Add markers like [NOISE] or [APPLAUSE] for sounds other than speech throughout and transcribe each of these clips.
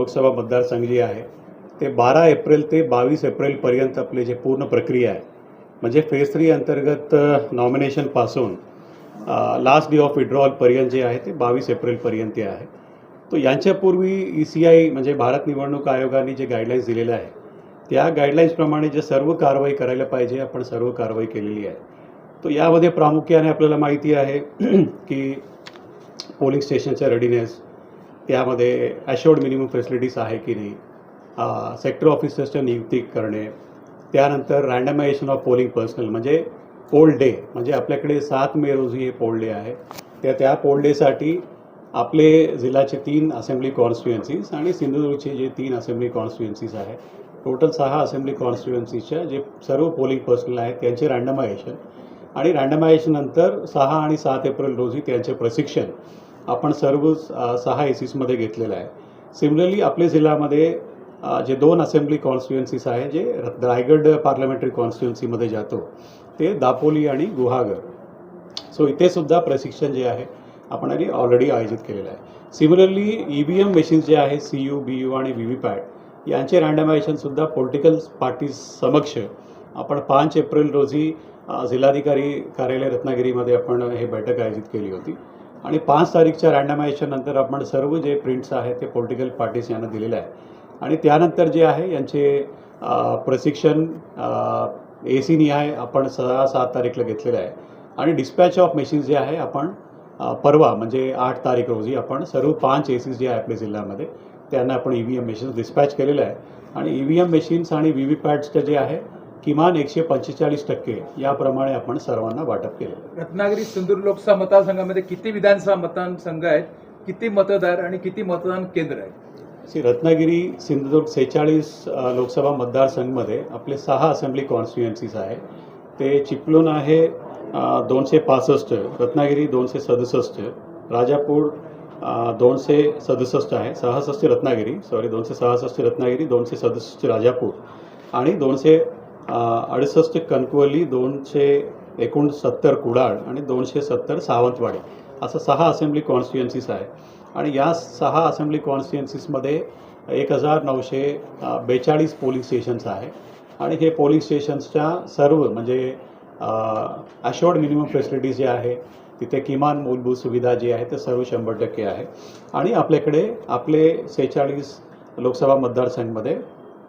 लोकसभा मतदारसंघ जे आहे ते बारा एप्रिल ते बावीस एप्रिलपर्यंत आपली जे पूर्ण प्रक्रिया आहे म्हणजे फेज थ्री अंतर्गत नॉमिनेशनपासून लास्ट डे ऑफ विड्रॉलपर्यंत जे आहे ते बावीस एप्रिलपर्यंत आहे. तो यांच्यापूर्वी ई सी आय म्हणजे भारत निवडणूक आयोगाने जे गाईडलाईन्स दिलेले आहे त्या गाईडलाईन्सप्रमाणे जे सर्व कारवाई करायला पाहिजे आपण सर्व कारवाई केलेली आहे. तो यामध्ये प्रामुख्याने आपल्याला माहिती आहे [CLEARS THROAT] की पोलिंग स्टेशनच्या रेडीनेस त्यामध्ये ॲशोर्ड मिनिमम फॅसिलिटीज आहे की नाही सेक्टर ऑफिसर्सच्या नियुक्ती करणे त्यानंतर रँडमायझेशन ऑफ पोलिंग पर्सनल म्हणजे पोल डे म्हणजे आपल्याकडे सात मे रोजी हे पोल डे आहे. त्या त्या पोल डेसाठी आपले जिल्ह्याचे तीन असेंब्ली कॉन्स्टिट्युएन्सीज आणि सिंधुदुर्गचे जे तीन असेंब्ली कॉन्स्टिट्युएन्सीज आहे टोटल सहा असेंब्ली कॉन्स्टिट्युएन्सीच्या जे सर्व पोलिंग पर्सनल आहेत त्यांचे रँडमायझेशन आणि रँडमायझेशननंतर सहा आणि सात एप्रिल रोजी त्यांचे प्रशिक्षण. आपण सर्व सहा ए सीसमध्ये घेतलेलं आहे. सिमिलरली आपल्या जिल्ह्यामध्ये जे दोन असेंब्ली कॉन्स्टिट्युएन्सीज आहे जे रायगड पार्लमेंटरी कॉन्स्टिट्युएन्सीमध्ये जातो ते दापोली आणि गुहागर. सो इथे सुद्धा प्रशिक्षण जे आहे आपण आधी ऑलरेडी आयोजित केलेलं आहे. Similarly E V M machines जे आहे सी यू बी यू आणि व्ही व्ही पॅट यांचे रँडमायझेशनसुद्धा पॉलिटिकल पार्टीज समक्ष आपण पाच एप्रिल रोजी जिल्हाधिकारी कार्यालय रत्नागिरीमध्ये आपण हे बैठक आयोजित केली होती. आणि पाच तारीखच्या रँडमायझेशन आपण सर्व जे प्रिंट्स आहेत ते पॉलिटिकल पार्टीज यांना दिलेले आहे आणि त्यानंतर जे आहे यांचे प्रशिक्षण ए सी निहाय आपण सहा सात तारीखला घेतलेलं आहे. आणि डिस्पॅच ऑफ मशीन्स जे आहे आपण परवा म्हणजे आठ तारीख रोजी आपण सर्व पाच ए सीज जे आहे आपल्या जिल्ह्यामध्ये त्यांना आपण E V M machines dispatch केलेलं आहे. आणि ई व्ही एम मशीन्स आणि व्ही व्ही पॅट्सचं जे आहे किमान एकशे पंचेचाळीस टक्के याप्रमाणे आपण सर्वांना वाटप आहे रत्नागिरी सिंधुदुर्ग लोकसभा मतदारसंघामध्ये किती विधानसभा मतदारसंघ आहेत किती मतदार आणि किती मतदान केंद्र आहेत? श्री रत्नागिरी सिंधुदुर्ग सेहेचाळीस लोकसभा मतदारसंघमध्ये आपले सहा असेंब्ली कॉन्स्टिट्युएन्सीज आहे. ते चिपळूण आहे दोनशे पासष्ट रत्नागिरी दोनशे सदुसष्ट राजापूर दोनशे सदुसष्ट आहे सहासष्ट रत्नागिरी सॉरी दोनशे सहासष्ट रत्नागिरी दोनशे सदुसष्ट राजापूर आणि दोनशे अडुसष्ट कणकवली दोनशे एकोणसत्तर कुडाळ आणि दोनशे सत्तर सावंतवाडी. असं सहा असेंब्ली कॉन्स्टिट्युएन्सीज आहे. आणि या सहा असेंब्ली कॉन्स्टिट्युएन्सीजमध्ये एक हजार नऊशे बेचाळीस पोलिंग स्टेशन्स आहे. आणि हे पोलिंग स्टेशन्सच्या सर्व म्हणजे अशोर्ड मिनिमम फॅसिलिटीज जे आहे तिथे किमान मूलभूत सुविधा जी आहे ते सर्व शंभर टक्के आहे. आणि आपल्याकडे आपले सेहेचाळीस लोकसभा मतदारसंघामध्ये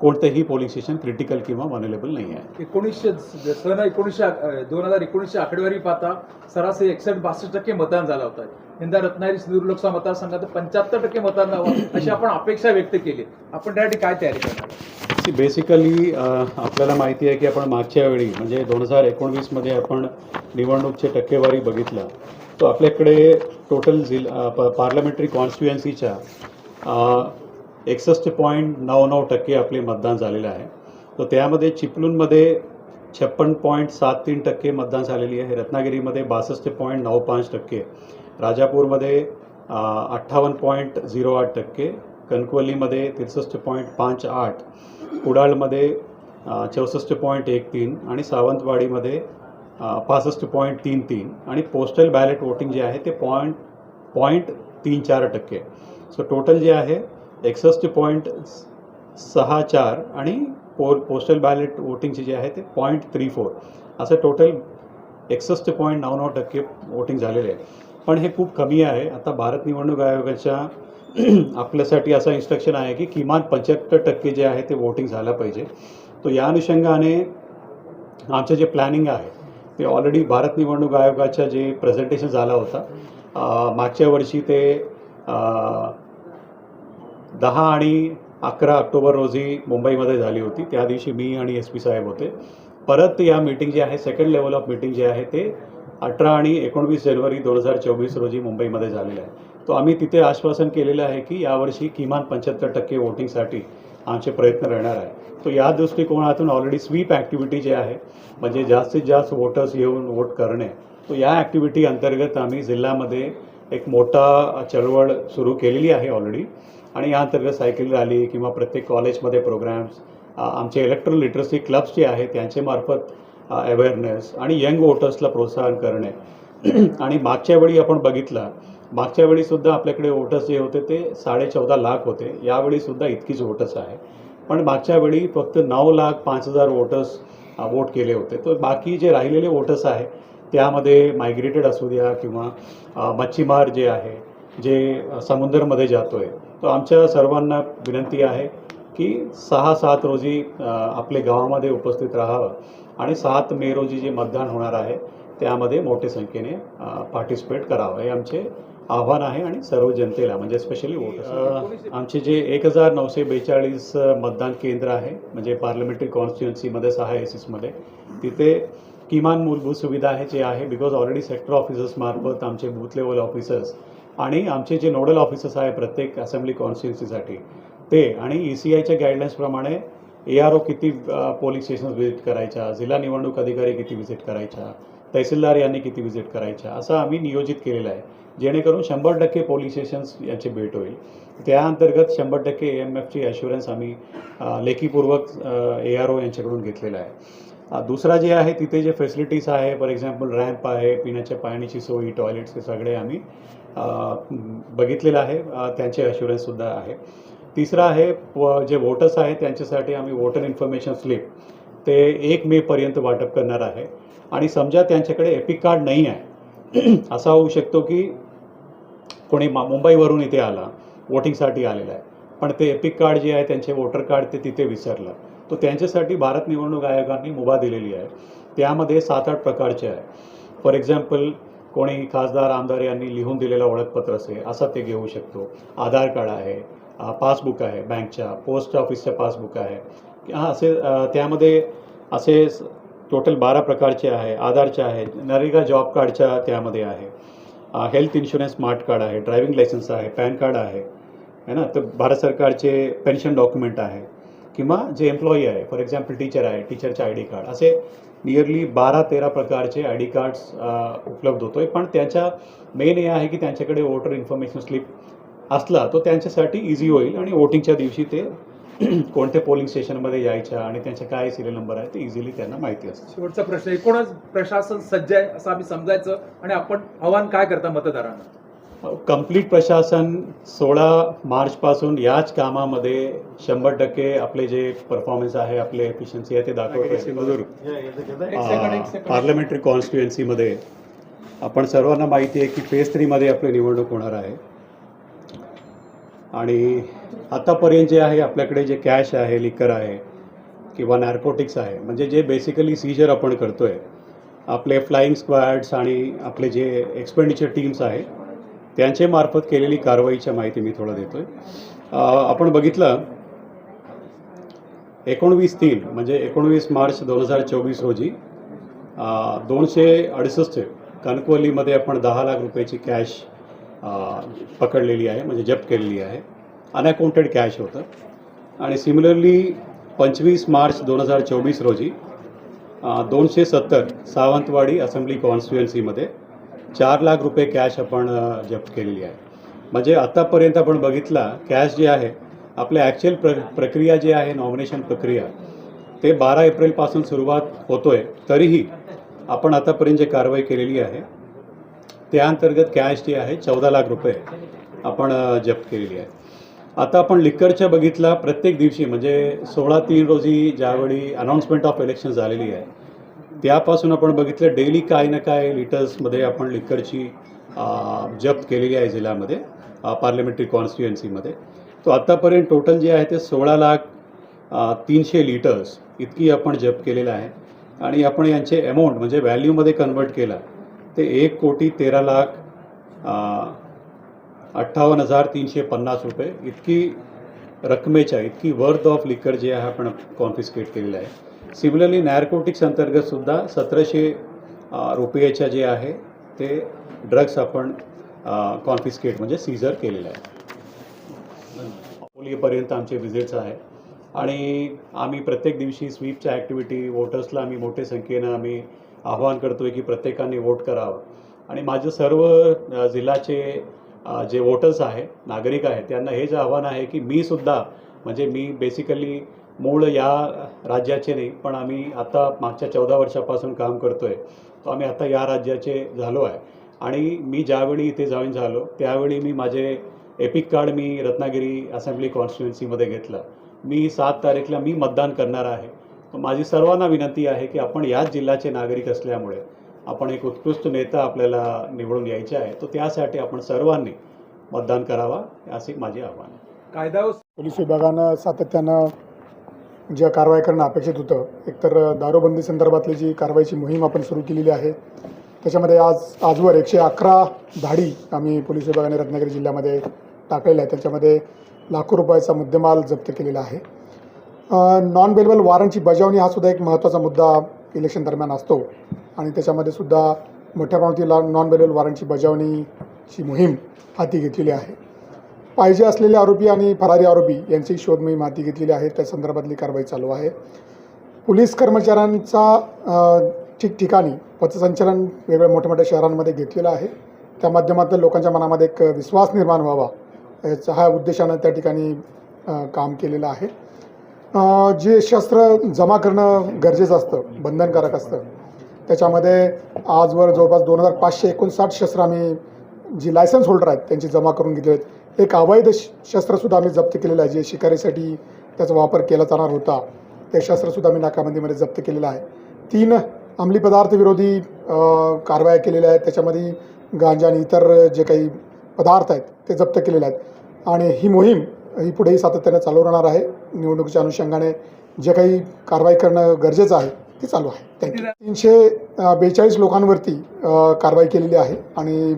कोणतेही पोलिंग स्टेशन क्रिटिकल किंवा अवेलेबल नाही आहे. एकोणीसशे सन एकोणीसशे दोन हजार एकोणीसशे आकडेवारी पाहता सरासरी एकसष्ट बासष्ट टक्के मतदान झालं होतं. यंदा रत्नागिरी सिंधुदुर्ग लोकसभा मतदारसंघात पंच्याहत्तर टक्के मतदान व्हावं अशी आपण अपेक्षा व्यक्त केली. आपण त्यासाठी काय तयारी करणार? बेसिकली आपल्याला माहिती आहे की आपण मागच्या वेळी म्हणजे दोन हजार एकोणवीसमध्ये आपण निवडणूकचे टक्केवारी बघितलं. तो आपल्याकडे टोटल जिल्हा पार्लमेंटरी कॉन्स्टिट्युएन्सीच्या एकसष्ट पॉईंट नऊ नऊ टक्के आपले मतदान झालेलं आहे. तर त्यामध्ये चिपलूनमध्ये छप्पन पॉईंट सात तीन टक्के मतदान झालेली आहे. रत्नागिरीमध्ये बासष्ट पॉईंट नऊ पाच टक्के. राजापूरमध्ये अठ्ठावन्न पॉईंट झिरो आठ टक्के. कणकवलीमध्ये त्रेसष्ट पॉईंट पाच आठ. कुडाळमध्ये चौसष्ट पॉईंट एक तीन आणि सावंतवाडीमध्ये पासष्ट पॉईंट तीन तीन. आणि पोस्टल बॅलेट वोटिंग जे आहे ते पॉईंट पॉईंट तीन चार टक्के. सो टोटल जे आहे एकसष्ट पॉईंट सहा चार आणि पो पोस्टल बॅलेट वोटिंगचे जे आहे ते पॉईंट थ्री फोर. असं टोटल एकसष्ट पॉईंट नऊ नऊ टक्के वोटिंग झालेले आहे. पण हे खूप कमी आहे. आता भारत निवडणूक आयोगाच्या [CLEARS THROAT] आपल्यासाठी असं इन्स्ट्रक्शन आहे की किमान पंच्याहत्तर टक्के जे आहे ते वोटिंग झालं पाहिजे. तो या अनुषंगाने आमचं जे प्लॅनिंग आहे ते ऑलरेडी भारत निवडणूक आयोगाच्या जे प्रेझेंटेशन झाला होता मागच्या वर्षी ते दहा आणि अकरा ऑक्टोबर रोजी मुंबईमध्ये झाली होती. त्या दिवशी मी आणि एस पी साहेब होते. परत या मीटिंग जी आहे सेकंड लेवल ऑफ मीटिंग जे आहे ते अठरा आणि एकोणवीस जानेवारी दोन हजार चोवीस रोजी मुंबईमध्ये झालेलं आहे. तो आम्ही तिथे आश्वासन केलेलं आहे की यावर्षी किमान पंच्याहत्तर टक्के वोटिंगसाठी आमचे प्रयत्न राहणार आहे. तो या दृष्टिकोनातून ऑलरेडी स्वीप ॲक्टिव्हिटी जे आहे म्हणजे जास्तीत जास्त वोटर्स येऊन वोट करणे तो या ॲक्टिव्हिटी अंतर्गत आम्ही जिल्ह्यामध्ये एक मोठा चळवळ सुरू केलेली आहे ऑलरेडी आणि या अंतर्गत सायकल रॅली किंवा प्रत्येक कॉलेजमध्ये प्रोग्राम्स आमचे इलेक्ट्रल लिटरसी क्लब्स जे आहेत त्यांच्यामार्फत अवेअरनेस आणि यंग वोटर्सला प्रोत्साहन करणे. [CLEARS THROAT] आणि मागच्या वेळी आपण बघितलं मागच्या वेळीसुद्धा आपल्याकडे वोटर्स जे होते ते साडे चौदा लाख होते. यावेळीसुद्धा इतकीच वोटर्स आहे. पण मागच्या वेळी फक्त नऊ लाख पाच हजार वोटर्स वोट केले होते. तर बाकी जे राहिलेले वोटर्स आहे त्यामध्ये मायग्रेटेड असू द्या किंवा मच्छीमार जे आहे जे समुद्रामध्ये समुद्रमध्ये जातो आहे तर आमच्या सर्वांना विनंती आहे की सहा सात रोजी आपले गावामध्ये उपस्थित राहावं आणि सात मे रोजी जे मतदान होणार आहे त्यामध्ये मोठ्या संख्येने पार्टिसिपेट करावं. हे आमचे आव्हान आहे आणि सर्व जनतेला म्हणजे स्पेशली वोट आमचे जे एक हजार नऊशे बेचाळीस मतदान केंद्र आहे म्हणजे पार्लमेंटरी कॉन्स्टिट्युएन्सीमध्ये सहा एसीसमध्ये तिथे किमान मूलभूत सुविधा आहे जे आहे बिकॉज ऑलरेडी सेक्टर ऑफिसर्समार्फत आमचे बूथ लेवल ऑफिसर्स आणि आमचे जे नोडल ऑफिसर्स आहे प्रत्येक असेंब्ली कॉन्स्टिट्युन्सीसाठी ते आणि ई सी आयच्या गाईडलाईन्सप्रमाणे ए आर ओ किती पोलिंग स्टेशन्स व्हिजिट करायच्या जिल्हा निवडणूक अधिकारी किती व्हिजिट करायच्या तहसीलदार यांनी किती व्हिजिट करायच्या असं आम्ही नियोजित केलेलं आहे. जेणेकरून शंभर टक्के पोलिंग स्टेशन्स यांची भेट होईल. त्या अंतर्गत शंभर टक्के ए एम एफची ॲश्युरन्स आम्ही लेखीपूर्वक ए आर ओ यांच्याकडून घेतलेला आहे. दुसरा जे आहे तिथे जे फॅसिलिटीज आहे फॉर एक्झाम्पल रॅम्प आहे पिण्याच्या पाण्याची सोयी टॉयलेट्स हे सगळे आम्ही बघितलेलं आहे. त्यांचे अश्युरन्ससुद्धा आहे. तिसरं आहे व जे वोटर्स आहेत त्यांच्यासाठी आम्ही वोटर इन्फॉर्मेशन स्लिप ते एक मेपर्यंत वाटप करणार आहे. आणि समजा त्यांच्याकडे एपिक कार्ड नाही आहे [CLEARS THROAT] असा होऊ शकतो की कोणी मा मुंबईवरून इथे आला वोटिंगसाठी आलेला आहे. पण ते एपिक कार्ड जे आहे त्यांचे वोटर कार्ड ते तिथे विसरलं. तो त्यांच्यासाठी भारत निवडणूक आयोगाने मुभा दिलेली आहे. त्यामध्ये सात आठ प्रकारचे आहे. फॉर एक्झाम्पल कोणी खासदार आमदार यांनी लिहून दिलेलं ओळखपत्र असेल असं ते घेऊ शकतो. आधार कार्ड आहे पासबुक आहे बँकच्या पोस्ट ऑफिसचं पासबुक आहे. हां असे त्यामध्ये असे टोटल बारा प्रकारचे आहे आधारचे आहे नरेगा जॉब कार्डच्या त्यामध्ये आहे. हेल्थ इन्शुरन्स स्मार्ट कार्ड आहे ड्रायव्हिंग लायसन्स आहे पॅन कार्ड आहे है ना? तर भारत सरकारचे पेन्शन डॉक्युमेंट आहे. किंवा जे एम्प्लॉई आहे फॉर एक्झाम्पल टीचर आहे टीचरचे आय डी कार्ड असे नियरली बारा तेरा प्रकारचे आय डी कार्ड्स उपलब्ध होतो आहे पण त्याच्या मेन हे आहे की त्यांच्याकडे वोटर इन्फॉर्मेशन स्लिप असला तो त्यांच्यासाठी इझी होईल आणि वोटिंगच्या दिवशी ते [CLEARS THROAT] कोणत्या पोलिंग स्टेशनमध्ये यायच्या आणि त्यांचे काय सिरियल नंबर आहे ते इझिली त्यांना माहिती असतं. शेवटचा प्रश्न एकूणच प्रशासन सज्ज आहे असं आम्ही समजायचं आणि आपण आव्हान काय करता मतदारांना? कंप्लीट प्रशासन सोळा मार्चपासून याच कामामध्ये शंभर टक्के आपले जे परफॉर्मन्स आहे आपले एफिशियन्सी आहे ते दाखवत आहे सिंधुदुर्ग पार्लमेंटरी कॉन्स्टिट्युएन्सीमध्ये आपण सर्वांना माहिती आहे की फेज थ्रीमध्ये आपली निवडणूक होणार आहे. आणि आतापर्यंत जे आहे आपल्याकडे जे कॅश आहे लिकर आहे किंवा नॅर्कोटिक्स आहे म्हणजे जे बेसिकली सीजर आपण करतो आहे आपले फ्लाईंग स्क्वॅड्स आणि आपले जे एक्सपेंडिचर टीम्स आहे त्यांचे मार्फत केलेली कारवाईच्या माहिती मी थोडं देतो आहे आपण बघितलं एकोणवीस तीन म्हणजे एकोणवीस मार्च दोन हजार चोवीस रोजी दोनशे अडुसष्ट कणकवलीमध्ये आपण दहा लाख रुपयाची कॅश पकडलेली आहे म्हणजे जप्त केलेली आहे. अनअकाउंटेड कॅश होतं. आणि सिमिलरली पंचवीस मार्च दोन हजार चोवीस रोजी दोनशे सत्तर सावंतवाडी असेंब्ली कॉन्स्टिट्युएन्सीमध्ये चार लाख रुपये कॅश आपण जप्त केलेली आहे. म्हणजे आत्तापर्यंत आपण बघितला कॅश जे आहे आपल्या ॲक्च्युअल प्र प्रक्रिया जी आहे नॉमिनेशन प्रक्रिया ते बारा एप्रिलपासून सुरुवात होतोय तरीही आपण आतापर्यंत जे कारवाई केलेली आहे त्या अंतर्गत कॅश जी आहे चौदा लाख रुपये आपण जप्त केलेली आहे. आता आपण लिक्करच्या बघितला प्रत्येक दिवशी म्हणजे सोळा तीन रोजी ज्यावेळी अनाऊन्समेंट ऑफ इलेक्शन झालेली आहे त्यापासून आपण बघितलं डेली काय ना काय लिटर्समध्ये आपण लिकरची जप्त केलेली आहे जिल्ह्यामध्ये पार्लमेंटरी कॉन्स्टिट्युएन्सीमध्ये. तो आत्तापर्यंत टोटल जे आहे ते सोळा लाख तीनशे लिटर्स इतकी आपण जप्त केलेलं आहे. आणि आपण यांचे अमाऊंट म्हणजे व्हॅल्यूमध्ये कन्वर्ट केला ते एक कोटी तेरा लाख अठ्ठावन्न हजार तीनशे पन्नास रुपये इतकी रकमेच्या इतकी वर्थ ऑफ लिकर जे आहे आपण कॉन्फिस्केट केलेलं आहे. सिमिलरली नॅरकोटिक्स अंतर्गतसुद्धा सतराशे रुपयाच्या जे आहे ते ड्रग्स आपण कॉन्फिस्केट म्हणजे सीझर केलेलं आहे अकोलीपर्यंत आमचे विजिट्स आहे आणि आम्ही प्रत्येक दिवशी स्वीपच्या ॲक्टिव्हिटी वोटर्सला आम्ही मोठ्या संख्येनं आम्ही आवाहन करतो आहे की प्रत्येकाने वोट करावं. आणि माझं सर्व जिल्ह्याचे जे वोटर्स आहे नागरिक आहेत त्यांना हे जे आव्हान आहे की मी सुद्धा म्हणजे मी बेसिकली मूळ या राज्याचे नाही पण आम्ही आता मागच्या चौदा वर्षापासून काम करतो आहे तो आम्ही आता या राज्याचे झालो आहे. आणि मी ज्यावेळी इथे जॉईन झालो त्यावेळी मी माझे एपिक कार्ड मी रत्नागिरी असेंब्ली कॉन्स्टिट्युन्सीमध्ये घेतलं. मी सात तारीखला मी मतदान करणार आहे. तर माझी सर्वांना विनंती आहे की आपण याच जिल्ह्याचे नागरिक असल्यामुळे आपण एक उत्कृष्ट नेता आपल्याला निवडून यायचे आहे तर त्यासाठी आपण सर्वांनी मतदान करावा असे माझे आव्हान आहे. कायदा पोलीस विभागानं सातत्यानं ज्या कारवाई करणं अपेक्षित होतं एकतर दारूबंदी संदर्भातली जी कारवाईची मोहीम आपण सुरू केलेली आहे त्याच्यामध्ये आज आजवर एकशे अकरा धाडी आम्ही पोलीस विभागाने रत्नागिरी जिल्ह्यामध्ये टाकलेल्या आहे त्याच्यामध्ये लाखो रुपयाचा मुद्देमाल जप्त केलेला आहे. नॉन बेलेबल वॉरंटची बजावणी हा सुद्धा एक महत्त्वाचा मुद्दा इलेक्शन दरम्यान असतो. आणि त्याच्यामध्ये सुद्धा मोठ्या प्रमाणात नॉन बेलेबल वॉरंटची बजावणीची मोहीम हाती घेतलेली आहे. पाहिजे असलेले आरोपी आणि फरारी आरोपी यांची शोध मोहीम हाती घेतलेली आहे. त्या संदर्भातली कारवाई चालू आहे. पोलीस कर्मचाऱ्यांचा ठिकठिकाणी पथसंचलन वेगवेगळ्या मोठ्या मोठ्या शहरांमध्ये घेतलेलं आहे. त्या माध्यमातून लोकांच्या मनामध्ये एक विश्वास निर्माण व्हावा याचा हा उद्देशानं त्या ठिकाणी काम केलेलं आहे. जे शस्त्र जमा करणं गरजेचं असतं बंधनकारक असतं. त्याच्यामध्ये आजवर जवळपास दोन हजार पाचशे एकोणसाठ शस्त्र आम्ही जी लायसन्स होल्डर आहेत त्यांची जमा करून घेतली आहेत. एक अवैध शस्त्रसुद्धा आम्ही जप्त केलेलं आहे. जे शिकारीसाठी त्याचा वापर केला जाणार होता ते शस्त्रसुद्धा आम्ही नाकाबंदीमध्ये जप्त केलेलं आहे. तीन अंमली पदार्थ विरोधी कारवाया केलेल्या आहेत. त्याच्यामध्ये गांजा आणि इतर जे काही पदार्थ आहेत ते जप्त केलेले आहेत. आणि ही मोहीम ही पुढेही सातत्याने चालू राहणार आहे. निवडणुकीच्या अनुषंगाने जे काही कारवाई करणं गरजेचं आहे ते चालू आहे. थँक्यू तीनशे बेचाळीस लोकांवरती कारवाई केलेली आहे. आणि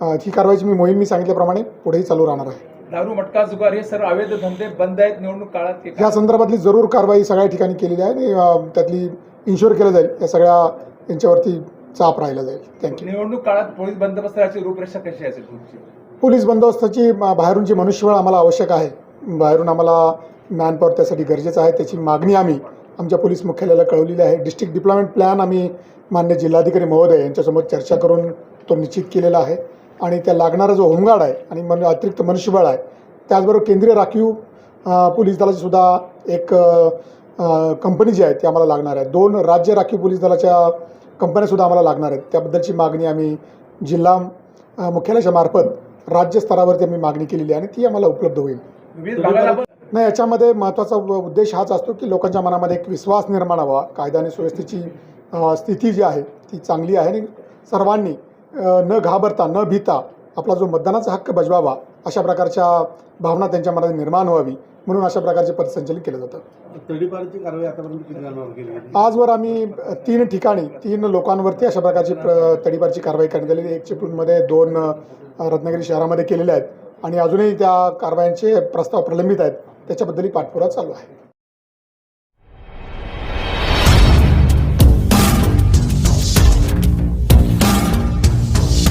ही कारवाईची मी मोहीम मी सांगितल्याप्रमाणे पुढेही चालू राहणार आहे. दारू मटका जुगार हे सर्व अवैध धंदे बंद आहेत. निवडणूक काळात या संदर्भातली जरूर कारवाई सगळ्या ठिकाणी केलेली आहे आणि त्यातली इन्शुअर केलं जाईल. या सगळ्या यांच्यावरती चाप राहिला जाईल. थँक्यू निवडणूक काळात पोलीस बंदोबस्ताची रूपरेषा कशी असेल तुमची? पोलीस बंदोबस्ताची अ, बाहेरून जी मनुष्यबळ आम्हाला आवश्यक आहे. बाहेरून आम्हाला मॅनपॉवर त्यासाठी गरजेचं आहे. त्याची मागणी आम्ही आमच्या पोलीस मुख्यालयाला कळवलेली आहे. डिस्ट्रिक्ट डिप्लॉयमेंट प्लॅन आम्ही मान्य जिल्हाधिकारी महोदय यांच्यासमोर चर्चा करून तो निश्चित केलेला आहे. आणि त्या लागणारा जो होमगार्ड आहे आणि मन अतिरिक्त मनुष्यबळ आहे त्याचबरोबर केंद्रीय राखीव पोलीस दलाची सुद्धा एक कंपनी जी आहे ती आम्हाला लागणार आहे. दोन राज्य राखीव पोलीस दलाच्या कंपन्यासुद्धा आम्हाला लागणार आहेत. त्याबद्दलची मागणी आम्ही जिल्हा मुख्यालयाच्या मार्फत राज्य स्तरावरती आम्ही मागणी केलेली आहे आणि ती आम्हाला उपलब्ध होईल. नाही याच्यामध्ये महत्त्वाचा उद्देश हाच असतो की लोकांच्या मनामध्ये एक विश्वास निर्माण व्हावा. कायदा आणि सुव्यवस्थेची स्थिती जी आहे ती चांगली आहे आणि सर्वांनी न घाबरता न भीता आपला जो मतदानाचा हक्क बजवावा अशा प्रकारच्या भावना त्यांच्या मनात निर्माण व्हावी म्हणून अशा प्रकारचे पथसंचलित केलं जातं. आजवर आम्ही तीन ठिकाणी तीन लोकांवरती अशा प्रकारची प्र तडीपारची कारवाई करण्यात आलेली. एक चिपळूणमध्ये दोन रत्नागिरी शहरामध्ये केलेल्या आहेत आणि अजूनही त्या कारवायांचे प्रस्ताव प्रलंबित आहेत. त्याच्याबद्दलही पाठपुरावा चालू आहे.